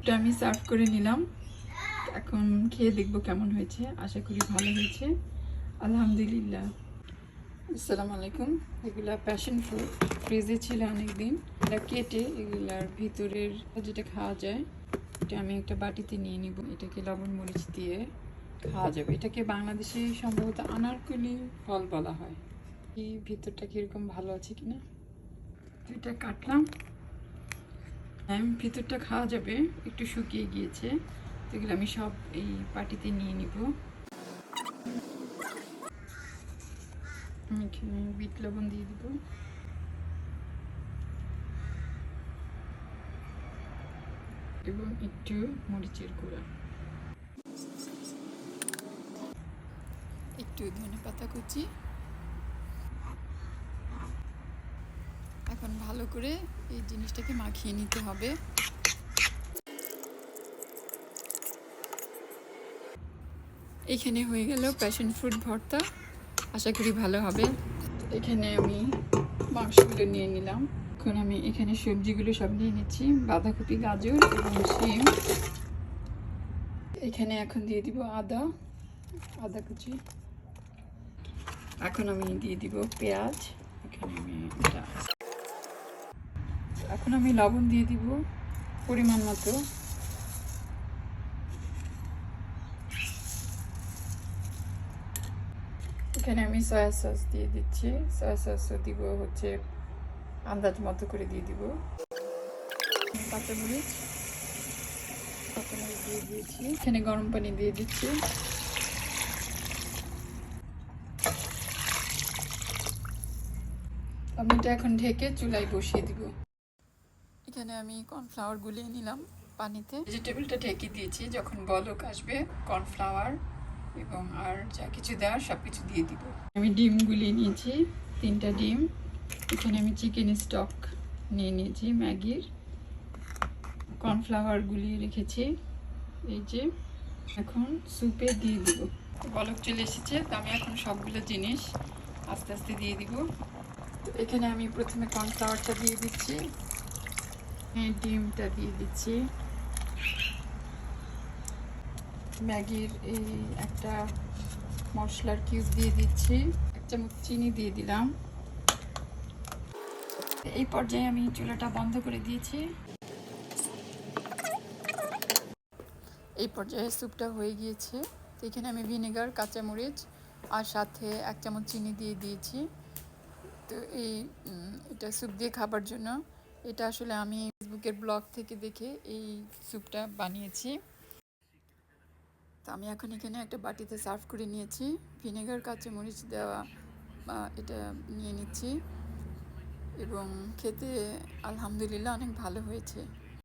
এটা আমি সার্ভ করে নিলাম। এখন খেয়ে দেখব কেমন হয়েছে। আশা করি ভালো হয়েছে। আলহামদুলিল্লাহ। আসসালামু আলাইকুম। এগুলা প্যাশন ফ্রুট ফ্রিজে ছিল অনেকদিন। এটা কেটে এগুলার ভিতরের যেটা খাওয়া যায়, এটা আমি একটা বাটিতে নিয়ে নিব। এটাকে লবণ মরিচ দিয়ে খাওয়া যাবে। এটাকে বাংলাদেশে সম্ভবত আনারকলি ফল বলা হয়। এই ভিতরটা কীরকম ভালো আছে কিনা? এটা কাটলাম। ভিতরটা খাওয়া যাবে। একটু শুকিয়ে গিয়েছে। এগুলো আমি সব এই পাটিতে নিয়ে নিব। বিট লবণ দিয়ে দিব। এবং একটু মরিচের গুঁড়া। একটু ধনে পাতা কুচি। এখন ভালো করে এই জিনিসটাকে মাখিয়ে নিতে হবে। এখানে হয়ে গেল প্যাশন ফ্রুট ভর্তা। আশা করি ভালো হবে। এখানে আমি মাংসগুলো নিয়ে নিলাম। এখন আমি এখানে সবজিগুলো সব নিয়ে নিচ্ছি। বাঁধাকপি, গাজর এবং শিম। এখানে এখন দিয়ে দিব আদা আদা কুচি। এখন আমি দিয়ে দিব পেঁয়াজ। এখানে আমি এখন আমি লবণ দিয়ে দিব পরিমাণ মতো। এখানে আমি সয়া সস দিয়ে দিচ্ছি। সয়া সসও দিব হচ্ছে আন্দাজ মতো করে দিয়ে দিব। কাঁচামরিচ কাঁচামরিচ দিয়ে দিয়েছি। এখানে গরম পানি দিয়ে দিচ্ছি। আমি এটা এখন ঢেকে চুলায় বসিয়ে দিব। এখানে আমি কর্নফ্লাওয়ার গুলিয়ে নিলাম পানিতে। ভেজিটেবলটা ঢেকে দিয়েছি, যখন বলক আসবে কর্নফ্লাওয়ার এবং আর যা কিছু দেওয়ার সব কিছু দিয়ে দিব। আমি ডিম গুলিয়ে নিয়েছি, তিনটা ডিম। এখানে আমি চিকেন স্টক নিয়ে নিয়েছি, ম্যাগির। কর্নফ্লাওয়ার গুলিয়ে রেখেছি, এই যে। এখন স্যুপে দিয়ে দিব। বলক চলে এসেছে, তো আমি এখন সবগুলো জিনিস আস্তে আস্তে দিয়ে দিব। তো এখানে আমি প্রথমে কর্নফ্লাওয়ারটা দিয়ে দিচ্ছি। ডিমটা দিয়ে দিচ্ছি ম্যাগির এই একটা মশলার কিউব দিয়ে দিচ্ছি। এক চামচ চিনি দিয়ে দিলাম। এই পর্যায়ে আমি চুলাটা বন্ধ করে দিয়েছি। এই পর্যায়ে স্যুপটা হয়ে গিয়েছে। এখানে আমি ভিনেগার, কাঁচামরিচ আর সাথে এক চামচ চিনি দিয়ে দিয়েছি। তো এই এটা স্যুপ দিয়ে খাবার জন্য এটা আসলে আমি ফেসবুকের ব্লগ থেকে দেখে এই স্যুপটা বানিয়েছি। তো আমি এখন এখানে একটা বাটিতে সার্ভ করে নিয়েছি। ভিনেগার, কাঁচামরিচ দেওয়া এটা নিয়ে নিচ্ছি। এবং খেতে আলহামদুলিল্লাহ অনেক ভালো হয়েছে।